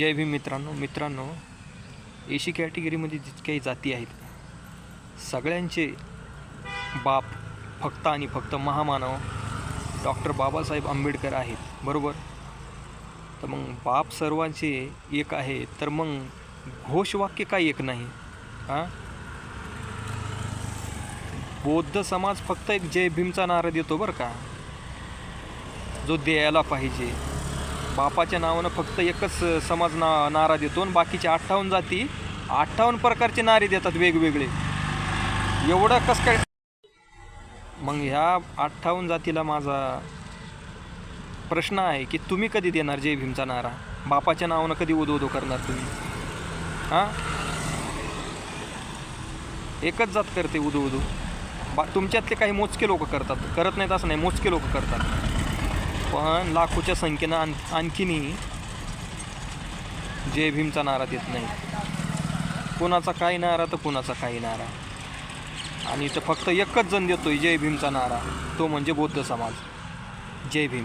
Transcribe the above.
जय भीम मित्रांनो मित्रांनो एशी कॅटेगरीमध्ये जितक्याही जाती आहेत सगळ्यांचे बाप फक्त आणि फक्त महामानव डॉक्टर बाबासाहेब आंबेडकर आहेत बरोबर? तर मग बाप सर्वांचे एक आहे तर मग घोषवाक्य काय एक नाही? हां बौद्ध समाज फक्त एक जय भीमचा नारा देतो बरं का? जो द्यायला पाहिजे. बापाच्या नावानं फक्त एकच समाज ना नारा देतो आणि बाकीचे अठ्ठावन्न जाती अठ्ठावन्न प्रकारचे नारे देतात वेगवेगळे. एवढं कसं काय? मग ह्या अठ्ठावन्न जातीला माझा प्रश्न आहे की तुम्ही कधी देणार जय भीमचा नारा? बापाच्या नावानं कधी उदो उदो करणार तुम्ही? हां? एकच जात करते उदो उदो बा तुमच्यातले काही मोजके लोक करतात. करत नाहीत असं नाही मोजके लोक करतात. पण लाखोच्या संख्येनं आण आणखीनही जय भीमचा नारा देत नाही. कुणाचा काही नारा तर कुणाचा काही नारा. आणि इथं फक्त एकच जण देतोय जय भीमचा नारा. तो म्हणजे बौद्ध समाज. जय भीम.